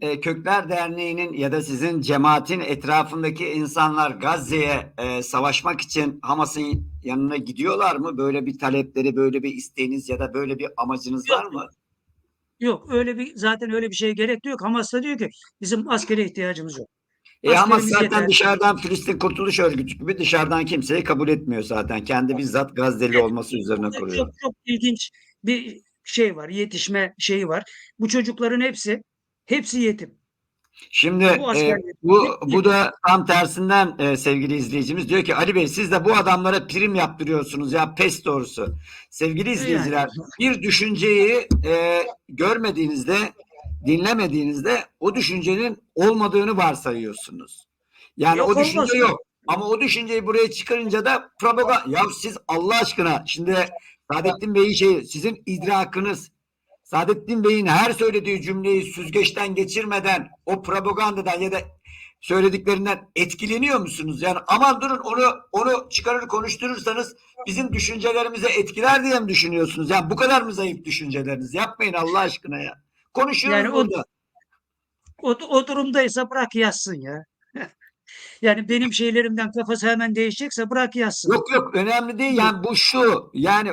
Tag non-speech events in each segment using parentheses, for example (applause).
e, Kökler Derneği'nin ya da sizin cemaatin etrafındaki insanlar Gazze'ye e, savaşmak için Hamas'ın yanına gidiyorlar mı? Böyle bir talepleri, böyle bir isteğiniz ya da böyle bir amacınız Yok. var mı? Yok öyle bir zaten öyle bir şeye gerek yok. Hamas da diyor ki bizim askere ihtiyacımız yok. E Hamas zaten yeter. dışarıdan Filistin Kurtuluş Örgütü gibi dışarıdan kimseyi kabul etmiyor zaten. Kendi bizzat Gazze'li olması üzerine kuruyor. Çok, çok ilginç bir şey var. Yetişme şeyi var. Bu çocukların hepsi hepsi yetim. Şimdi Bu e, bu bu da tam tersinden e, sevgili izleyicimiz diyor ki Ali Bey siz de bu adamlara prim yaptırıyorsunuz ya pes doğrusu. Sevgili izleyiciler bir düşünceyi e, görmediğinizde dinlemediğinizde o düşüncenin olmadığını varsayıyorsunuz. Yani Yok, o düşünce olmaz. yok. Ama o düşünceyi buraya çıkarınca da propaganda. Ya siz Allah aşkına şimdi Saadettin Bey'in şeyi sizin idrakınız Saadettin Bey'in her söylediği cümleyi süzgeçten geçirmeden o propagandadan ya da söylediklerinden etkileniyor musunuz? Yani aman durun onu onu çıkarır konuşturursanız bizim düşüncelerimize etkiler diye mi düşünüyorsunuz? Yani bu kadar mı zayıf düşünceleriniz? Yapmayın Allah aşkına ya. Konuşuyoruz Yani o- burada. O, o durumdaysa bırak yazsın ya. (laughs) yani benim şeylerimden kafası hemen değişecekse bırak yazsın. Yok yok önemli değil. Yani bu şu yani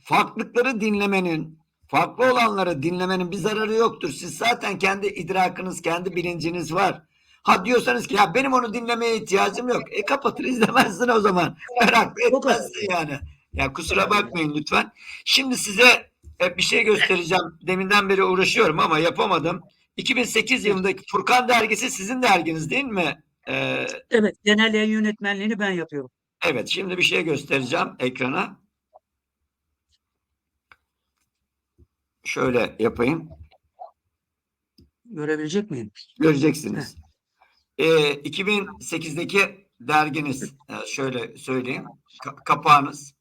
farklılıkları dinlemenin farklı olanları dinlemenin bir zararı yoktur. Siz zaten kendi idrakınız, kendi bilinciniz var. Ha diyorsanız ki ya benim onu dinlemeye ihtiyacım yok. E kapatır izlemezsin o zaman. Merak etmezsin yani. Ya kusura bakmayın lütfen. Şimdi size e, bir şey göstereceğim. Deminden beri uğraşıyorum ama yapamadım. 2008 yılındaki Furkan dergisi sizin derginiz değil mi? Ee, Evet, genel yayın yönetmenliğini ben yapıyorum. Evet, şimdi bir şey göstereceğim ekrana. Şöyle yapayım. Görebilecek miyim? Göreceksiniz. Ee, 2008'deki derginiz, e, şöyle söyleyeyim, ka- kapağınız.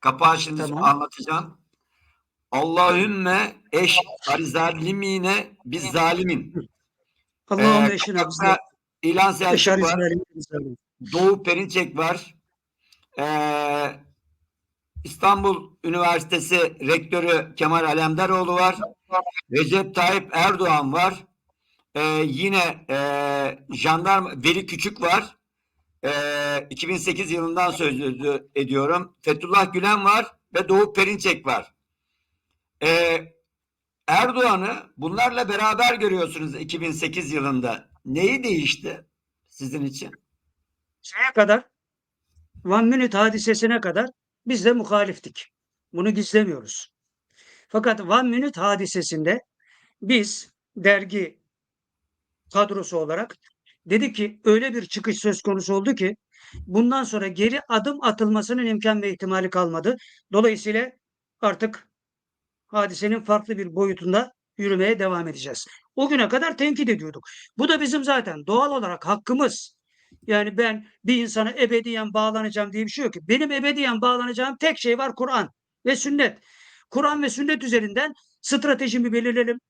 Kapağı şimdi Tamam. anlatacağım. Allahümme eş zalimine biz zalimin. Allah'ın Ee, eşine kapakta İlan Selçuk var. Doğu Perinçek var. Ee, İstanbul Üniversitesi Rektörü Kemal Alemdaroğlu var. Recep Tayyip Erdoğan var. Ee, yine e, jandarma Veli Küçük var. Ee, 2008 yılından söz ediyorum. Fethullah Gülen var ve Doğu Perinçek var. Ee, Erdoğan'ı bunlarla beraber görüyorsunuz 2008 yılında. Neyi değişti sizin için? şeye kadar One Minute hadisesine kadar biz de muhaliftik. Bunu gizlemiyoruz. Fakat One Minute hadisesinde biz dergi kadrosu olarak dedik ki öyle bir çıkış söz konusu oldu ki bundan sonra geri adım atılmasının imkan ve ihtimali kalmadı. Dolayısıyla artık hadisenin farklı bir boyutunda yürümeye devam edeceğiz. O güne kadar tenkit ediyorduk. Bu da bizim zaten doğal olarak hakkımız. Yani ben bir insana ebediyen bağlanacağım diye bir şey yok ki. Benim ebediyen bağlanacağım tek şey var Kur'an ve sünnet. Kur'an ve sünnet üzerinden stratejimi belirlerim,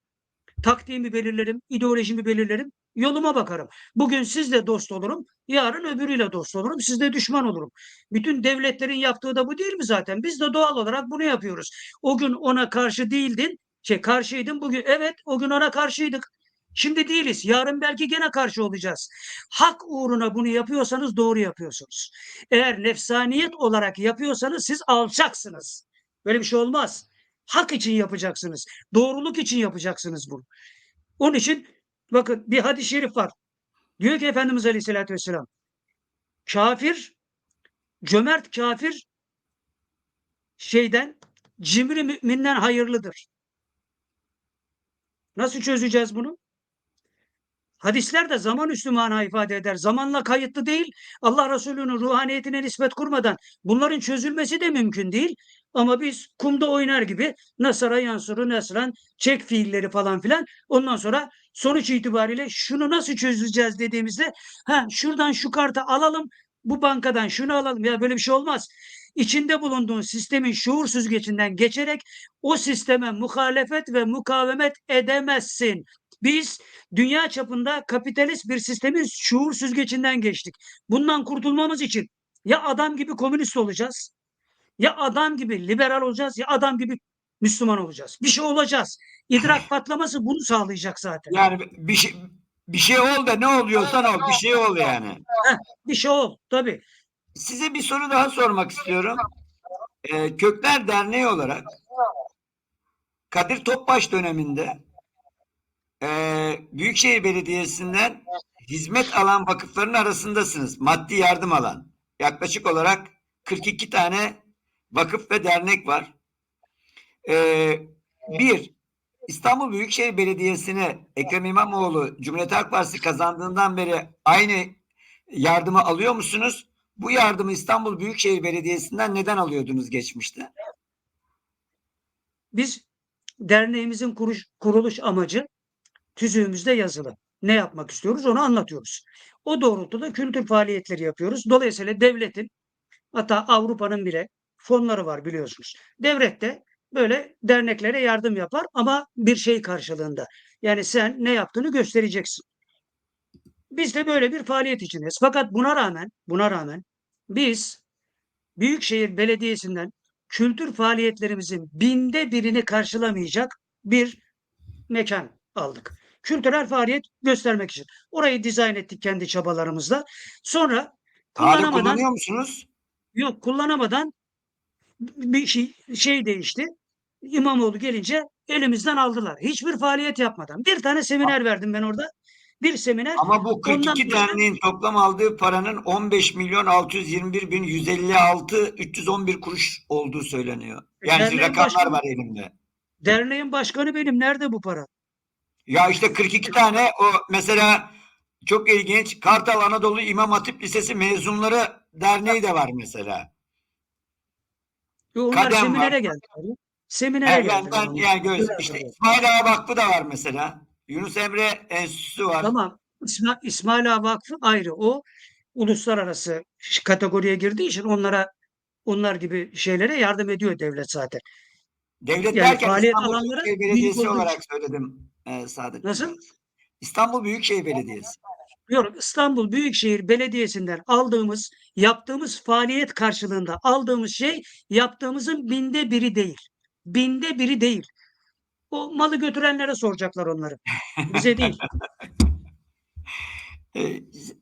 taktiğimi belirlerim, ideolojimi belirlerim, yoluma bakarım. Bugün sizle dost olurum, yarın öbürüyle dost olurum, sizle düşman olurum. Bütün devletlerin yaptığı da bu değil mi zaten? Biz de doğal olarak bunu yapıyoruz. O gün ona karşı değildin, şey karşıydın bugün. Evet, o gün ona karşıydık. Şimdi değiliz. Yarın belki gene karşı olacağız. Hak uğruna bunu yapıyorsanız doğru yapıyorsunuz. Eğer nefsaniyet olarak yapıyorsanız siz alçaksınız. Böyle bir şey olmaz. Hak için yapacaksınız. Doğruluk için yapacaksınız bunu. Onun için bakın bir hadis-i şerif var. Diyor ki Efendimiz Aleyhisselatü Vesselam kafir, cömert kafir şeyden cimri müminden hayırlıdır. Nasıl çözeceğiz bunu? Hadisler de zaman üstü mana ifade eder. Zamanla kayıtlı değil. Allah Resulü'nün ruhaniyetine nispet kurmadan bunların çözülmesi de mümkün değil. Ama biz kumda oynar gibi Nasara yansuru Nasran çek fiilleri falan filan ondan sonra sonuç itibariyle şunu nasıl çözeceğiz dediğimizde ha şuradan şu kartı alalım bu bankadan şunu alalım ya böyle bir şey olmaz. İçinde bulunduğun sistemin şuur süzgecinden geçerek o sisteme muhalefet ve mukavemet edemezsin. Biz dünya çapında kapitalist bir sistemin şuur süzgecinden geçtik. Bundan kurtulmamız için ya adam gibi komünist olacağız, ya adam gibi liberal olacağız, ya adam gibi Müslüman olacağız. Bir şey olacağız. İdrak patlaması bunu sağlayacak zaten. Yani bir şey bir şey ol da ne oluyorsan ol. Bir şey ol yani. Bir şey ol. Tabii. Size bir soru daha sormak istiyorum. Ee, Kökler Derneği olarak Kadir Topbaş döneminde ee, Büyükşehir Belediyesi'nden hizmet alan vakıfların arasındasınız. Maddi yardım alan. Yaklaşık olarak 42 tane vakıf ve dernek var. Ee, bir, İstanbul Büyükşehir Belediyesi'ne Ekrem İmamoğlu Cumhuriyet Halk Partisi kazandığından beri aynı yardımı alıyor musunuz? Bu yardımı İstanbul Büyükşehir Belediyesi'nden neden alıyordunuz geçmişte? Biz derneğimizin kuruş, kuruluş amacı tüzüğümüzde yazılı. Ne yapmak istiyoruz onu anlatıyoruz. O doğrultuda kültür faaliyetleri yapıyoruz. Dolayısıyla devletin hatta Avrupa'nın bile fonları var biliyorsunuz. Devlet de böyle derneklere yardım yapar ama bir şey karşılığında. Yani sen ne yaptığını göstereceksin. Biz de böyle bir faaliyet içindeyiz. Fakat buna rağmen, buna rağmen biz Büyükşehir Belediyesi'nden kültür faaliyetlerimizin binde birini karşılamayacak bir mekan aldık. Kültürel faaliyet göstermek için. Orayı dizayn ettik kendi çabalarımızla. Sonra kullanamadan kullanıyor musunuz? yok kullanamadan bir şey, şey değişti. İmamoğlu gelince elimizden aldılar. Hiçbir faaliyet yapmadan. Bir tane seminer verdim ben orada. Bir seminer. Ama bu 42 Ondan sonra- derneğin toplam aldığı paranın 15 milyon 621 bin 156 311 kuruş olduğu söyleniyor. Yani Derneğin rakamlar başkanı- var elimde. Derneğin başkanı benim. Nerede bu para? Ya işte 42 tane o mesela çok ilginç Kartal Anadolu İmam Hatip Lisesi mezunları derneği de var mesela. Yo, Onlar Kadem var. seminere geldiler. Seminere Yani, geldiler. ben, onlar. yani göz, işte. İsmail Ağa Vakfı da var mesela. Yunus Emre Enstitüsü var. Tamam. İsma, İsmail Ağa Vakfı ayrı. O uluslararası kategoriye girdiği için onlara onlar gibi şeylere yardım ediyor devlet zaten. Devlet Yani derken faaliyet İstanbul alanları Büyükşehir büyük Belediyesi olarak söyledim e, Sadık. Nasıl? İstanbul Büyükşehir Belediyesi. Diyorum İstanbul Büyükşehir Belediyesi'nden aldığımız, yaptığımız faaliyet karşılığında aldığımız şey yaptığımızın binde biri değil. Binde biri değil. O malı götürenlere soracaklar onları. Bize değil. (laughs) E,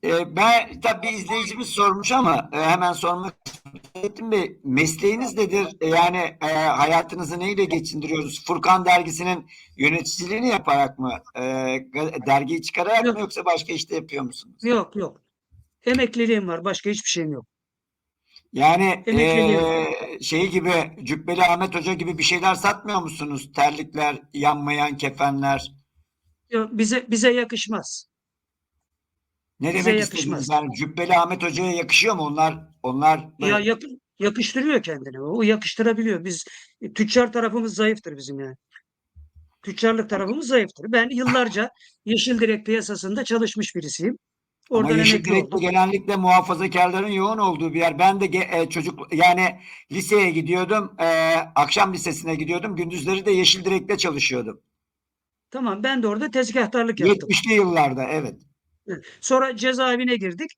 e, ben tabii izleyicimiz sormuş ama e, hemen sormak istedim Bey. Mesleğiniz nedir? E, yani e, hayatınızı neyle geçindiriyoruz? Furkan dergisinin yöneticiliğini yaparak mı? E, dergiyi çıkararak Yok. mı yoksa başka işte yapıyor musunuz? Yok yok. Emekliliğim var. Başka hiçbir şeyim yok. Yani e, şey gibi Cübbeli Ahmet Hoca gibi bir şeyler satmıyor musunuz? Terlikler, yanmayan kefenler. Yok, bize bize yakışmaz. Ne Bize demek yakışmaz. istediniz? Yani Cübbeli Ahmet Hoca'ya yakışıyor mu onlar? Onlar Ya yak- yakıştırıyor kendini. O yakıştırabiliyor. Biz e, tüccar tarafımız zayıftır bizim yani. Tüccarlık tarafımız zayıftır. Ben yıllarca Yeşil Direk piyasasında çalışmış birisiyim. Ama Oradan Yeşil emekli Direk'te oldum. genellikle muhafazakarların yoğun olduğu bir yer. Ben de ge- e, çocuk yani liseye gidiyordum. e, akşam lisesine gidiyordum. Gündüzleri de Yeşil Direk'te çalışıyordum. Tamam ben de orada tezgahtarlık yaptım. 70'li yıllarda evet. Sonra cezaevine girdik.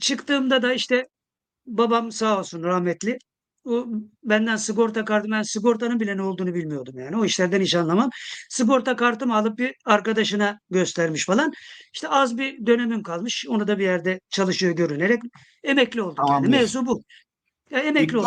Çıktığımda da işte babam sağ olsun rahmetli. O benden sigorta kartı ben sigortanın bile ne olduğunu bilmiyordum yani. O işlerden hiç anlamam. Sigorta kartımı alıp bir arkadaşına göstermiş falan. İşte az bir dönemim kalmış. Onu da bir yerde çalışıyor görünerek emekli oldum Tamam yani. Mevzu bu. Ya emekli oldum.